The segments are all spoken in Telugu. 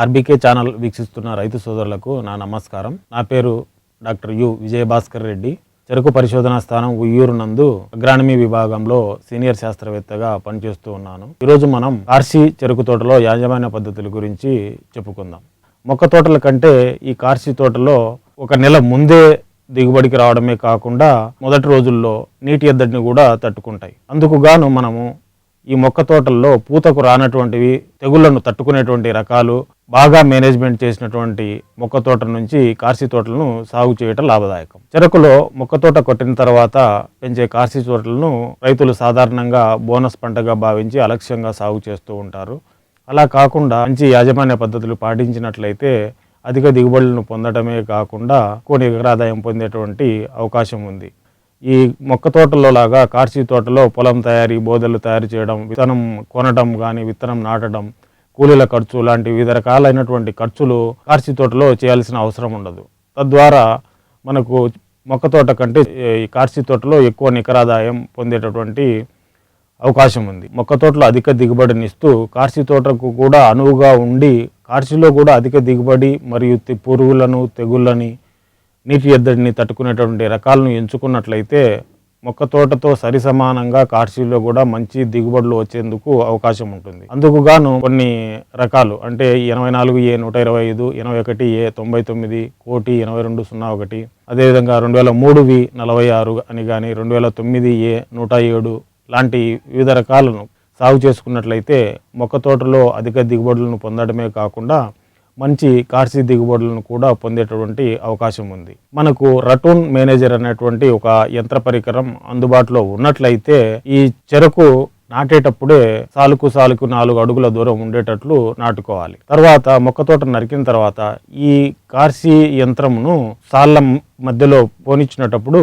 ఆర్బీకే ఛానల్ వీక్షిస్తున్న రైతు సోదరులకు నా నమస్కారం. నా పేరు డాక్టర్ యు విజయభాస్కర్ రెడ్డి. చెరుకు పరిశోధనా స్థానం ఉయ్యూరు నందు అగ్రానమీ విభాగంలో సీనియర్ శాస్త్రవేత్తగా పనిచేస్తూ ఉన్నాను. ఈరోజు మనం కార్సి చెరుకు తోటలో యాజమాన్య పద్ధతుల గురించి చెప్పుకుందాం. మొక్క తోటల కంటే ఈ కార్సి తోటలో ఒక నెల ముందే దిగుబడికి రావడమే కాకుండా మొదటి రోజుల్లో నీటి ఎద్దడిని కూడా తట్టుకుంటాయి. అందుకు గాను మనము ఈ మొక్క తోటల్లో పూతకు రానటువంటివి తెగుళ్ళను తట్టుకునేటువంటి రకాలు బాగా మేనేజ్మెంట్ చేసినటువంటి మొక్క తోట నుంచి కార్సి తోటలను సాగు చేయటం లాభదాయకం. చెరకులో మొక్క తోట కొట్టిన తర్వాత పెంచే కార్సి తోటలను రైతులు సాధారణంగా బోనస్ పంటగా భావించి అలక్ష్యంగా సాగు చేస్తూ ఉంటారు. అలా కాకుండా మంచి యాజమాన్య పద్ధతులు పాటించినట్లయితే అధిక దిగుబడులను పొందడమే కాకుండా కొన్ని ఎకరాదాయం పొందేటువంటి అవకాశం ఉంది. ఈ మొక్క తోటలో లాగా కార్సీ తోటలో పొలం తయారీ బోదెలు తయారు చేయడం విత్తనం కొనడం కానీ విత్తనం నాటడం కూలీల ఖర్చు లాంటి వివిధ రకాలైనటువంటి ఖర్చులు కార్చి తోటలో చేయాల్సిన అవసరం ఉండదు. తద్వారా మనకు మొక్క తోట కంటే ఈ కార్చి తోటలో ఎక్కువ నికరాదాయం పొందేటటువంటి అవకాశం ఉంది. మొక్క తోటలో అధిక దిగుబడినిస్తూ కార్చి తోటకు కూడా అనువుగా ఉండి కార్చిలో కూడా అధిక దిగుబడి మరియు పురుగులను తెగుళ్ళని నీటి ఎద్దడిని తట్టుకునేటువంటి రకాలను ఎంచుకున్నట్లయితే మొక్క తోటతో సరి సమానంగా కార్షీలో కూడా మంచి దిగుబడులు వచ్చేందుకు అవకాశం ఉంటుంది. అందుకు గాను కొన్ని రకాలు అంటే ఎనభై నాలుగు ఏ నూట ఇరవై ఐదు ఎనభై ఒకటి ఏ తొంభై తొమ్మిది కోటి ఎనభై రెండు సున్నా ఒకటి అదేవిధంగా రెండు వేల మూడు వి నలభై ఆరు అని కానీ రెండు వేల తొమ్మిది ఏ నూట ఏడు లాంటి వివిధ రకాలను సాగు చేసుకున్నట్లయితే మొక్క తోటలో అధిక దిగుబడులను పొందడమే కాకుండా మంచి కార్సీ దిగుబడులను కూడా పొందేటటువంటి అవకాశం ఉంది. మనకు రటూన్ మేనేజర్ అనేటువంటి ఒక యంత్ర పరికరం అందుబాటులో ఉన్నట్లయితే ఈ చెరకు నాటేటప్పుడే సాలుకు సాలుకు నాలుగు అడుగుల దూరం ఉండేటట్లు నాటుకోవాలి. తర్వాత మొక్క తోట నరికిన తర్వాత ఈ కార్సీ యంత్రమును సాళ్ళ మధ్యలో పోనిచ్చినటప్పుడు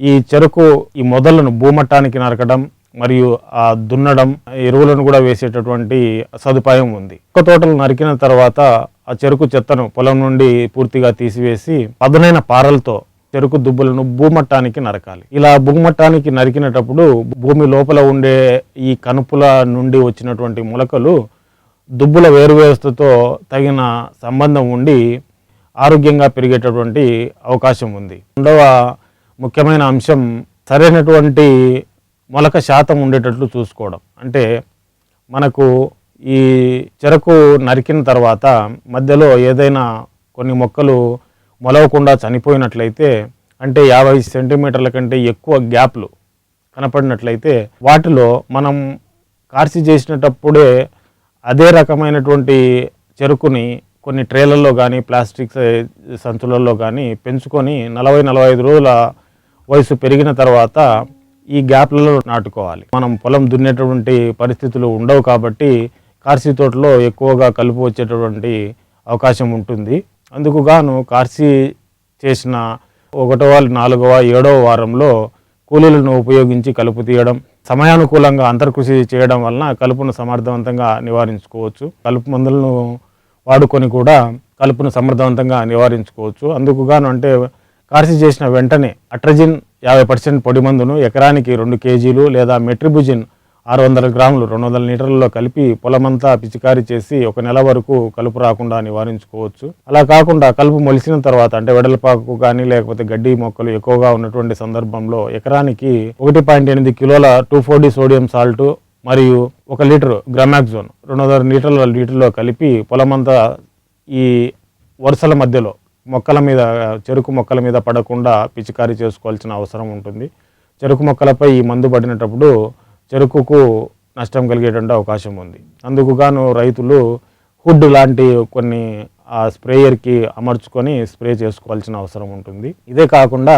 ఈ చెరకు ఈ మొదలను భూమట్టానికి నరకడం మరియు ఆ దున్నడం ఎరువులను కూడా వేసేటటువంటి సదుపాయం ఉంది. ఒక్క తోటలు నరికిన తర్వాత ఆ చెరుకు చెత్తను పొలం నుండి పూర్తిగా తీసివేసి పదునైన పారలతో చెరుకు దుబ్బులను భూమట్టానికి నరకాలి. ఇలా భూమట్టానికి నరికినటప్పుడు భూమి లోపల ఉండే ఈ కనుపుల నుండి వచ్చినటువంటి మొలకలు దుబ్బుల వేరు వ్యవస్థతో తగిన సంబంధం ఉండి ఆరోగ్యంగా పెరిగేటటువంటి అవకాశం ఉంది. రెండవ ముఖ్యమైన అంశం సరైనటువంటి మొలక శాతం ఉండేటట్లు చూసుకోవడం. అంటే మనకు ఈ చెరకు నరికిన తర్వాత మధ్యలో ఏదైనా కొన్ని మొక్కలు మొలవకుండా చనిపోయినట్లయితే అంటే యాభై సెంటీమీటర్ల కంటే ఎక్కువ గ్యాప్లు కనపడినట్లయితే వాటిలో మనం కార్సి చేసినటప్పుడే అదే రకమైనటువంటి చెరుకుని కొన్ని ట్రేలల్లో కానీ ప్లాస్టిక్ సంచులలో కానీ పెంచుకొని నలభై నలభై ఐదు రోజుల వయసు పెరిగిన తర్వాత ఈ గ్యాప్లలో నాటుకోవాలి. మనం పొలం దున్నేటటువంటి పరిస్థితులు ఉండవు కాబట్టి కార్సీ తోటలో ఎక్కువగా కలుపు వచ్చేటటువంటి అవకాశం ఉంటుంది. అందుకు గాను కార్సీ చేసిన ఒకటవ నాలుగవ ఏడవ వారంలో కూలీలను ఉపయోగించి కలుపు తీయడం సమయానుకూలంగా అంతర్కృషి చేయడం వలన కలుపును సమర్థవంతంగా నివారించుకోవచ్చు. కలుపు మందులను వాడుకొని కూడా కలుపును సమర్థవంతంగా నివారించుకోవచ్చు. అందుకు గాను అంటే కార్సీ చేసిన వెంటనే అట్రజిన్ యాభై పర్సెంట్ పొడి మందును ఎకరానికి రెండు కేజీలు లేదా మెట్రిబుజిన్ ఆరు వందల గ్రాములు రెండు వందల లీటర్లలో కలిపి పొలమంతా పిచికారీ చేసి ఒక నెల వరకు కలుపు రాకుండా నివారించుకోవచ్చు. అలా కాకుండా కలుపు మొలిసిన తర్వాత అంటే వెడల్పాకు కానీ లేకపోతే గడ్డి మొక్కలు ఎక్కువగా ఉన్నటువంటి సందర్భంలో ఎకరానికి ఒకటి పాయింట్ ఎనిమిది కిలోల టూ ఫోర్టీ సోడియం సాల్ట్ మరియు ఒక లీటర్ గ్రామాక్జోన్ రెండు వందల లీటర్ల లీటర్లో కలిపి పొలమంతా ఈ వరుసల మధ్యలో మొక్కల మీద చెరుకు మొక్కల మీద పడకుండా పిచికారీ చేసుకోవాల్సిన అవసరం ఉంటుంది. చెరుకు మొక్కలపై ఈ మందు పడినప్పుడు చెరుకుకు నష్టం కలిగేటువంటి అవకాశం ఉంది. అందుకు గాను రైతులు హుడ్ లాంటి కొన్ని ఆ స్ప్రేయర్కి అమర్చుకొని స్ప్రే చేసుకోవాల్సిన అవసరం ఉంటుంది. ఇదే కాకుండా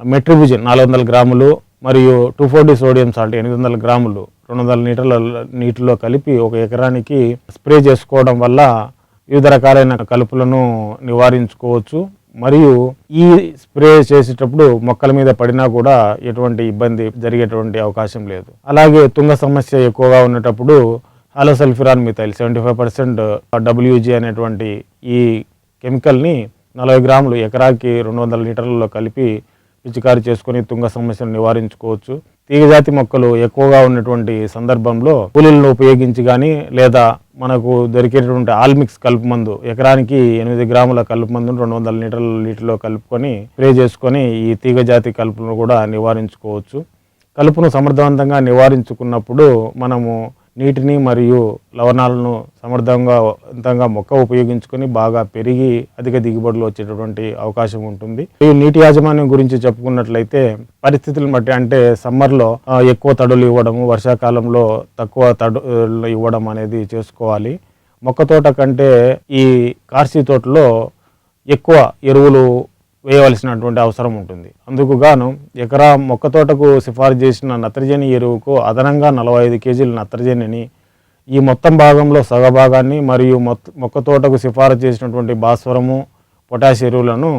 మెట్రిబుజిన్ నాలుగు వందల గ్రాములు మరియు టూ ఫోర్టీ సోడియం సాల్ట్ ఎనిమిది వందల గ్రాములు రెండు వందల లీటర్ల నీటిలో కలిపి ఒక ఎకరానికి స్ప్రే చేసుకోవడం వల్ల వివిధ రకాలైన కలుపులను నివారించుకోవచ్చు. మరియు ఈ స్ప్రే చేసేటప్పుడు మొక్కల మీద పడినా కూడా ఎటువంటి ఇబ్బంది జరిగేటువంటి అవకాశం లేదు. అలాగే తుంగ సమస్య ఎక్కువగా ఉన్నటప్పుడు halosulfuron methyl seventy five percent WG అనేటువంటి ఈ కెమికల్ని నలభై గ్రాములు ఎకరాకి రెండు వందల లీటర్లలో కలిపి పిచికారి చేసుకొని తుంగ సమస్యను నివారించుకోవచ్చు. తీగజాతి మొక్కలు ఎక్కువగా ఉన్నటువంటి సందర్భంలో కూలీలను ఉపయోగించి కానీ లేదా మనకు దొరికేటటువంటి ఆల్మిక్స్ కలుపు మందు ఎకరానికి ఎనిమిది గ్రాముల కలుపు మందును రెండు వందల లీటర్ల నీటిలో కలుపుకొని స్ప్రే చేసుకొని ఈ తీగజాతి కలుపును కూడా నివారించుకోవచ్చు. కలుపును సమర్థవంతంగా నివారించుకున్నప్పుడు మనము నీటిని మరియు లవణాలను సమర్థంగా అంతంగా మొక్క ఉపయోగించుకొని బాగా పెరిగి అధిక దిగుబడులు వచ్చేటటువంటి అవకాశం ఉంటుంది. ఈ నీటి యాజమాన్యం గురించి చెప్పుకున్నట్లయితే పరిస్థితులను బట్టి అంటే సమ్మర్లో ఎక్కువ తడులు ఇవ్వడము వర్షాకాలంలో తక్కువ తడులు ఇవ్వడం అనేది చేసుకోవాలి. మొక్క తోట కంటే ఈ కార్సీ తోటలో ఎక్కువ ఎరువులు వేయవలసినటువంటి అవసరం ఉంటుంది. అందుకు గాను ఎకరా మొక్క తోటకు సిఫారసు చేసిన నత్రజని ఎరువుకు అదనంగా నలభై ఐదు కేజీల నత్రజనిని ఈ మొత్తం భాగంలో సగభాగాన్ని మరియు మొత్త మొక్క తోటకు సిఫారసు చేసినటువంటి భాస్వరము పొటాష్ ఎరువులను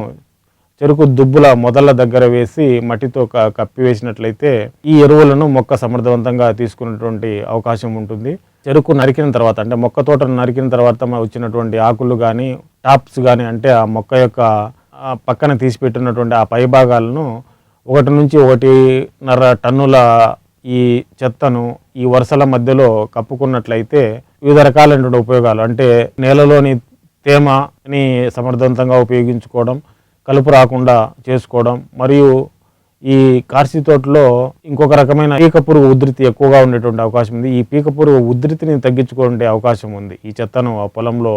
చెరుకు దుబ్బుల మొదళ్ళ దగ్గర వేసి మట్టితో క- కప్పివేసినట్లయితే ఈ ఎరువులను మొక్క సమర్థవంతంగా తీసుకునేటువంటి అవకాశం ఉంటుంది. చెరుకు నరికిన తర్వాత అంటే మొక్క తోటను నరికిన తర్వాత వచ్చినటువంటి ఆకులు కానీ టాప్స్ కానీ అంటే ఆ మొక్క యొక్క పక్కన తీసిపెట్టినటువంటి ఆ పై భాగాలను ఒకటి నుంచి ఒకటిన్నర టన్నుల ఈ చెత్తను ఈ వరుసల మధ్యలో కప్పుకున్నట్లయితే వివిధ రకాలైనటువంటి ఉపయోగాలు అంటే నేలలోని తేమని సమర్థవంతంగా ఉపయోగించుకోవడం కలుపు రాకుండా చేసుకోవడం మరియు ఈ కార్సి తోటలో ఇంకొక రకమైన పీక పురుగు ఉధృతి ఎక్కువగా ఉండేటువంటి అవకాశం ఉంది. ఈ పీక పురుగు ఉధృతిని తగ్గించుకునే అవకాశం ఉంది. ఈ చెత్తను ఆ పొలంలో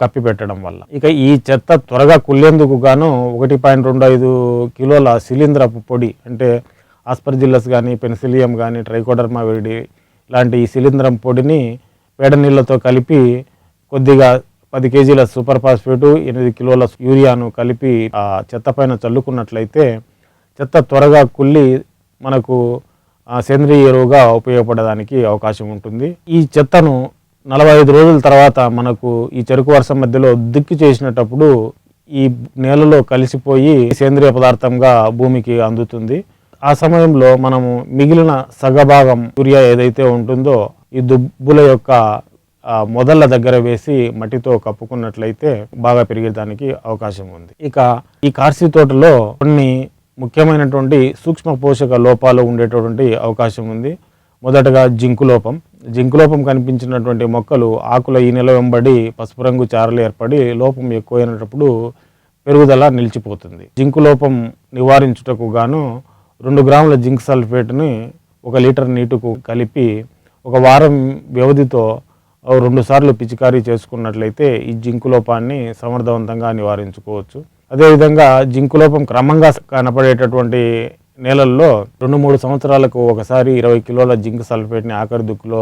కప్పి పెట్టడం వల్ల. ఇక ఈ చెత్త త్వరగా కుళ్ళేందుకు గాను ఒకటి పాయింట్ రెండు ఐదు కిలోల శిలీంద్రపు పొడి అంటే ఆస్పర్జిల్లస్ కానీ పెన్సిలియం కానీ ట్రైకోడర్మా వేడి ఇలాంటి ఈ శిలీంద్రం పొడిని పేడ నీళ్ళతో కలిపి కొద్దిగా పది కేజీల సూపర్ ఫాస్ఫేటు ఎనిమిది కిలోల యూరియాను కలిపి ఆ చెత్త పైన చల్లుకున్నట్లయితే చెత్త త్వరగా కుళ్ళి మనకు సేంద్రియ ఎరువుగా ఉపయోగపడడానికి అవకాశం ఉంటుంది. ఈ చెత్తను నలభై ఐదు రోజుల తర్వాత మనకు ఈ చెరుకు వర్షం మధ్యలో దుక్కి చేసినప్పుడు ఈ నేలలో కలిసిపోయి సేంద్రియ పదార్థంగా భూమికి అందుతుంది. ఆ సమయంలో మనము మిగిలిన సగభాగం యూరియా ఏదైతే ఉంటుందో ఈ దుబ్బుల యొక్క మొదళ్ళ దగ్గర వేసి మట్టితో కప్పుకున్నట్లయితే బాగా పెరిగేదానికి అవకాశం ఉంది. ఇక ఈ కార్సీ తోటలో కొన్ని ముఖ్యమైనటువంటి సూక్ష్మ పోషక లోపాలు ఉండేటటువంటి అవకాశం ఉంది. మొదటగా జింకు లోపం జింకు లోపం కనిపించినటువంటి మొక్కలు ఆకుల ఈ నెల వెంబడి పసుపు రంగు చారలు ఏర్పడి లోపం ఎక్కువైనప్పుడు పెరుగుదల నిలిచిపోతుంది. జింకు లోపం నివారించుటకు గాను రెండు గ్రాముల జింక్ సల్ఫేట్ని ఒక లీటర్ నీటుకు కలిపి ఒక వారం వ్యవధితో రెండు సార్లు పిచికారీ చేసుకున్నట్లయితే ఈ జింకు లోపాన్ని సమర్థవంతంగా నివారించుకోవచ్చు. అదేవిధంగా జింకు లోపం క్రమంగా కనపడేటటువంటి నేలల్లో రెండు మూడు సంవత్సరాలకు ఒకసారి ఇరవై కిలోల జింక్ సల్ఫేట్ని ఆఖరి దుక్కులో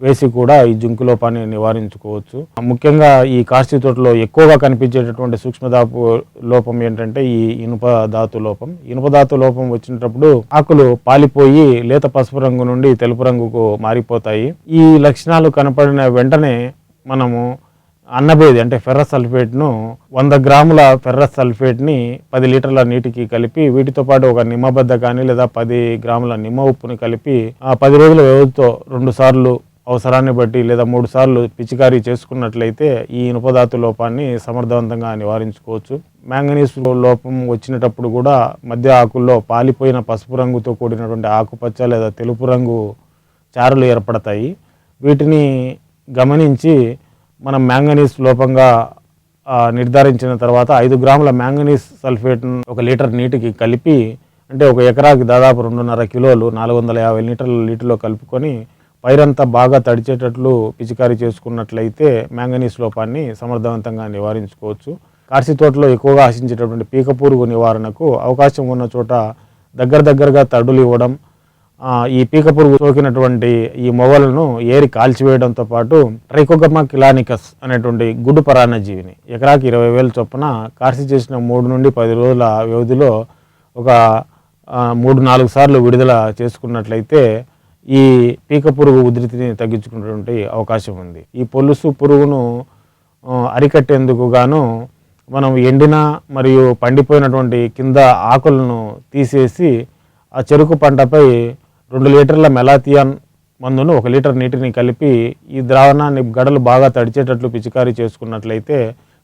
వేసి కూడా ఈ జింకు లోపాన్ని నివారించుకోవచ్చు. ముఖ్యంగా ఈ కాస్తి తోటలో ఎక్కువగా కనిపించేటటువంటి సూక్ష్మధాతు లోపం ఏంటంటే ఈ ఇనుప ధాతు లోపం. ఇనుప ధాతు లోపం వచ్చినప్పుడు ఆకులు పాలిపోయి లేత పసుపు రంగు నుండి తెలుపు రంగుకు మారిపోతాయి. ఈ లక్షణాలు కనపడిన వెంటనే మనము అన్నబేది అంటే ఫెర్రస్ సల్ఫేట్ను వంద గ్రాముల ఫెర్రస్ సల్ఫేట్ని పది లీటర్ల నీటికి కలిపి వీటితో పాటు ఒక నిమ్మబద్ద కానీ లేదా పది గ్రాముల నిమ్మ ఉప్పుని కలిపి ఆ పది రోజుల వ్యవధితో రెండు సార్లు అవసరాన్ని బట్టి లేదా మూడు సార్లు పిచికారీ చేసుకున్నట్లయితే ఈ ఇనుపధాతు లోపాన్ని సమర్థవంతంగా నివారించుకోవచ్చు. మ్యాంగనీస్ లోపం వచ్చినప్పుడు కూడా మధ్య ఆకుల్లో పాలిపోయిన పసుపు రంగుతో కూడినటువంటి ఆకుపచ్చ లేదా తెలుపు రంగు చారలు ఏర్పడతాయి. వీటిని గమనించి మనం మ్యాంగనీస్ లోపంగా నిర్ధారించిన తర్వాత ఐదు గ్రాముల మ్యాంగనీస్ సల్ఫేట్ ఒక లీటర్ నీటికి కలిపి అంటే ఒక ఎకరాకి దాదాపు రెండున్నర కిలోలు నాలుగు వందల యాభై లీటర్ల నీటిలో కలుపుకొని పైరంతా బాగా తడిచేటట్లు పిచికారీ చేసుకున్నట్లయితే మ్యాంగనీస్ లోపాన్ని సమర్థవంతంగా నివారించుకోవచ్చు. కార్సి తోటలో ఎక్కువగా ఆశించేటటువంటి పీక పురుగు నివారణకు అవకాశం ఉన్న చోట దగ్గర దగ్గరగా తడులు ఇవ్వడం ఈ పీక పురుగు సోకినటువంటి ఈ మొగలను ఏరి కాల్చివేయడంతో పాటు ట్రైకోగమా కిలానికస్ అనేటువంటి గుడ్డు పరాన్నజీవిని ఎకరాకి ఇరవై వేల చొప్పున కార్సి చేసిన మూడు నుండి పది రోజుల వ్యవధిలో ఒక మూడు నాలుగు సార్లు విడుదల చేసుకున్నట్లయితే ఈ పీక పురుగు ఉధృతిని తగ్గించుకునేటువంటి అవకాశం ఉంది. ఈ పొలుసు పురుగును అరికట్టేందుకు గాను మనం ఎండిన మరియు పండిపోయినటువంటి కింద ఆకులను తీసేసి ఆ చెరుకు పంటపై రెండు లీటర్ల మెలాథియాన్ మందును ఒక లీటర్ నీటిని కలిపి ఈ ద్రావణాన్ని గడలు బాగా తడిచేటట్లు పిచికారీ చేసుకున్నట్లయితే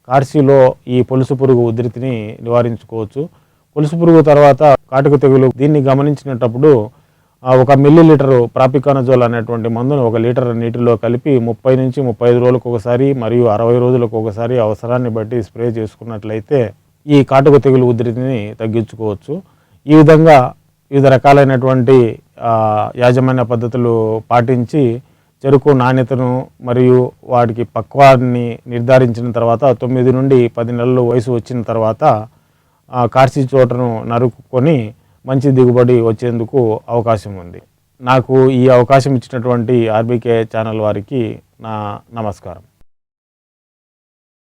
కార్సీలో ఈ పొలుసు పురుగు ఉధృతిని నివారించుకోవచ్చు. పొలుసు పురుగు తర్వాత కాటుక తెగులు దీన్ని గమనించినప్పుడు ఒక మిల్లీ లీటరు ప్రాపికానజోల్ అనేటువంటి మందును ఒక లీటర్ నీటిలో కలిపి ముప్పై నుంచి ముప్పై ఐదు రోజులకు ఒకసారి మరియు అరవై రోజులకు ఒకసారి అవసరాన్ని బట్టి స్ప్రే చేసుకున్నట్లయితే ఈ కాటుక తెగులు ఉధృతిని తగ్గించుకోవచ్చు. ఈ విధంగా వివిధ రకాలైనటువంటి యాజమాన్య పద్ధతులు పాటించి చెరుకు నాణ్యతను మరియు వాటికి పక్వాన్ని నిర్ధారించిన తర్వాత తొమ్మిది నుండి పది నెలలు వయసు వచ్చిన తర్వాత కార్సి చోటను నరుక్కొని మంచి దిగుబడి వచ్చేందుకు అవకాశం ఉంది. నాకు ఈ అవకాశం ఇచ్చినటువంటి ఆర్బీకే ఛానల్ వారికి నా నమస్కారం.